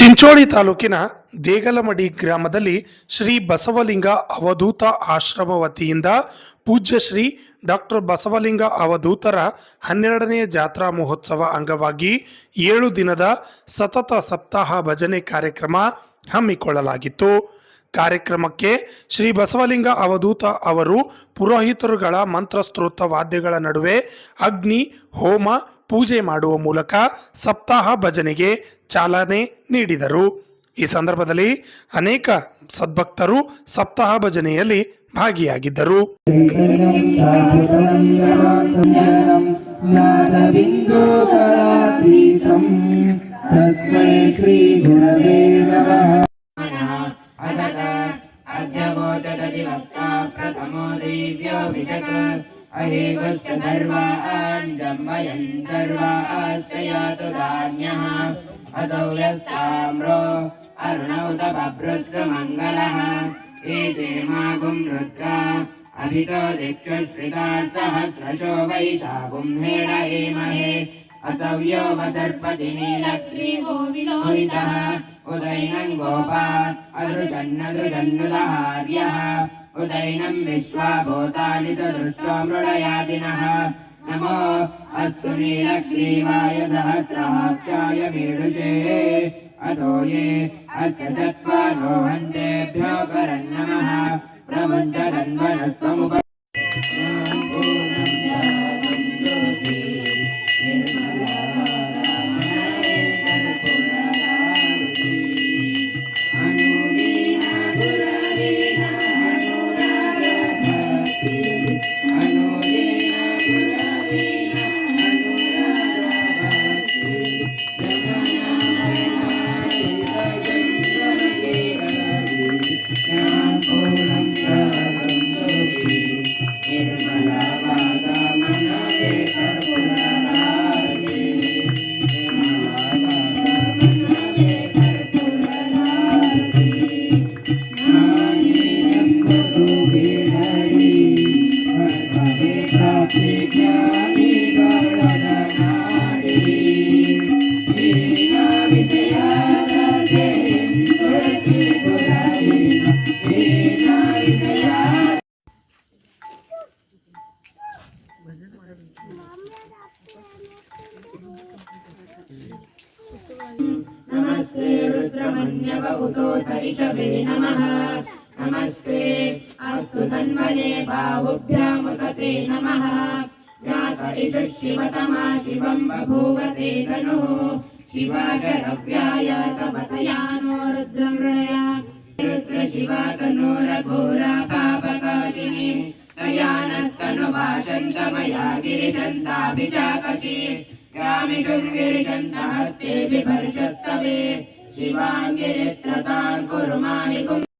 ಚಿಂಚೋಳಿ ತಾಲೂಕಿನ ದೇಗಲಮಡಿ ಗ್ರಾಮದಲ್ಲಿ ಶ್ರೀ ಬಸವಲಿಂಗ ಅವಧೂತ ಆಶ್ರಮ ವತಿಯಿಂದ ಪೂಜ್ಯ ಶ್ರೀ ಡಾಕ್ಟರ್ ಬಸವಲಿಂಗ ಅವಧೂತರ ಹನ್ನೆರಡನೇ ಜಾತ್ರಾ ಮಹೋತ್ಸವ ಅಂಗವಾಗಿ ಏಳು ದಿನದ ಸತತ ಸಪ್ತಾಹ ಭಜನೆ ಕಾರ್ಯಕ್ರಮ ಹಮ್ಮಿಕೊಳ್ಳಲಾಗಿತ್ತು. ಕಾರ್ಯಕ್ರಮಕ್ಕೆ ಶ್ರೀ ಬಸವಲಿಂಗ ಅವಧೂತ ಅವರು ಪುರೋಹಿತರುಗಳ ಮಂತ್ರಸ್ತೋತ್ರ ವಾದ್ಯಗಳ ನಡುವೆ ಅಗ್ನಿ, ಹೋಮ ಪೂಜೆ ಮಾಡುವ ಮೂಲಕ ಸಪ್ತಾಹ ಭಜನೆಗೆ ಚಾಲನೆ ನೀಡಿದರು. ಈ ಸಂದರ್ಭದಲ್ಲಿ ಅನೇಕ ಸದ್ಭಕ್ತರು ಸಪ್ತಾಹ ಭಜನೆಯಲ್ಲಿ ಭಾಗಿಯಾಗಿದ್ದರು. ಪ್ರಥಮೋ शाश्वतं जगत्तञ्जनं नादबिन्दुकलातीतं तस्मै श्रीगुणवे नमः असत अध्यवोचदधिवक्ता प्रथमो दिव्योऽभिषक् अहेगुश्च सर्वाञ्जम्बयन् सर्वाश्चयातु धान्यः असौ यस्ताम्रो अरुणौत बभ्रुतमङ्गलः एते मागुं रुद्रा अभितो दिक्षुश्रिता सहस्रशो वैशागुं हेडयेमहे असव्यो वसर्पति नीलग्रीवो विलोहितः उदैनं गोपा अदृशन्नदृशन्नुदहार्यः उदैनं विश्वा भूतानि च दृष्ट्वा मृडयादिनः नमो अस्तु नीलग्रीवाय सहस्राक्षाय मीडुषे अतो ये अस्य चत्वारो हन्तेभ्यो करन्नमः प्रमुञ्चदन्वनस्त्वमुप Yeah. रुद्रमन्यवहुतोतरिषभे नमः। नमस्ते अस्तु धन्वने बाहुभ्यामुपते नमः। व्यातरिषु शिवतमा शिवम् बभूवते धनुः। शिवाशरव्याय कवतयानो रुद्रमृणया रुद्र शिवा तनोरघोरा पापकाशिनी तयानस्तनुभाषन्तमया गिरिशन्ताभिचाकशी ग्रामिषुम् गिरिशन्तहस्ते बिभर्षस्तवे शिवाङ्गिरित्रतान् कुर्माणि